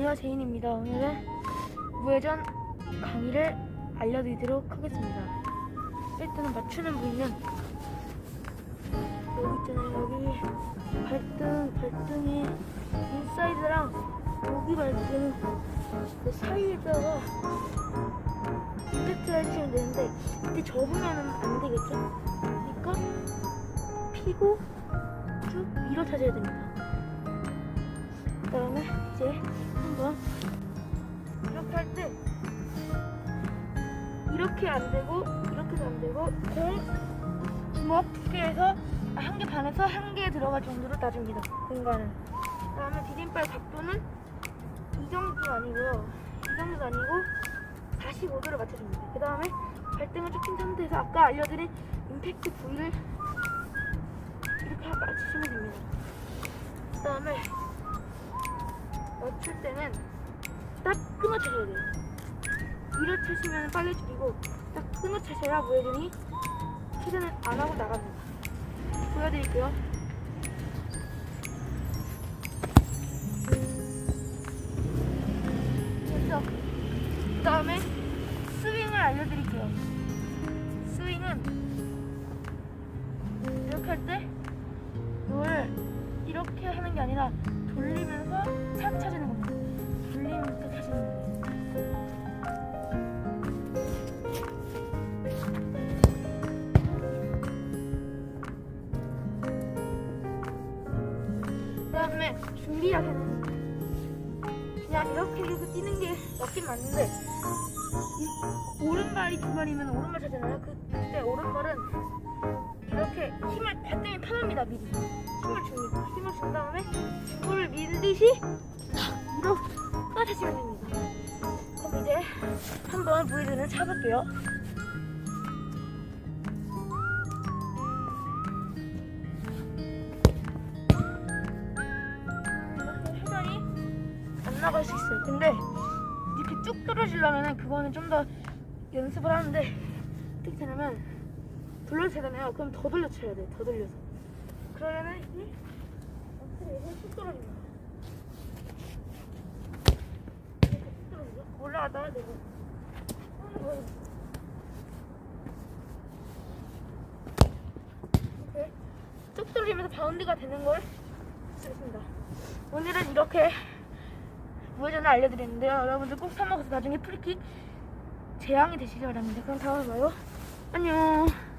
안녕하세요 제인입니다. 오늘은 무회전 강의를 알려드리도록 하겠습니다. 일단은 맞추는 부위는 여기 있잖아요. 여기 발등, 발등이 인사이드랑 여기 발등 그 사이에다가 임팩트를 해주시면 되는데 이때 접으면 안 되겠죠? 그러니까 피고 쭉 밀어 찾아야 됩니다. 때 이렇게 안 되고 이렇게도 안 되고 공 주먹 두 개에서 한 개 반에서 한 개 들어갈 정도로 놔줍니다. 공간을. 그다음에 디딤발 각도는 이 정도 아니고요. 이 정도 아니고 45도를 맞춰줍니다. 그다음에 발등을 쭉 핀 상태에서 아까 알려드린 임팩트 부위를 이렇게 맞추시면 됩니다. 그다음에 맞출 때는 딱 끊어 차셔야 돼요. 위로 차시면 빨리 죽이고 딱 끊어 차셔야 무회전이 회전을 안 하고 나갑니다. 보여드릴게요. 됐죠? 그 다음에 스윙을 알려드릴게요. 스윙은 이렇게 할 때 이걸 이렇게 하는 게 아니라 돌리면서 착 찾는 겁니다. 그다음에 준비하세요. 그냥 이렇게 이렇게 뛰는 게 맞긴 맞는데 이 오른발이 두 발이면 오른발 차잖아요. 그- 그때 오른발은 이렇게 힘을 발등에 편합니다 미리 힘을 줍니다. 힘을 준 다음에 이거를 밀듯이 탁 이렇게 떠차시면 됩니다. 그럼 이제 한번 무회전을 차볼게요. 회전이 안 나갈 수 있어요. 근데 이렇게 쭉 떨어지려면 그거는 좀 더 연습을 하는데 어떻게 되냐면 돌려차잖아요. 그럼 더 돌려쳐야 돼. 더 돌려서. 그러면은 이렇게 쭉 떨어집니다. 이렇게 쭉 올라갔다가 되고. 이렇게 쭉 떨어지면서 바운드가 되는 걸 쓰겠습니다. 오늘은 이렇게 무회전을 알려드렸는데요. 여러분들 꼭 사먹어서 나중에 프리킥 재앙이 되시기 바랍니다. 그럼 다음에 봐요. 안녕.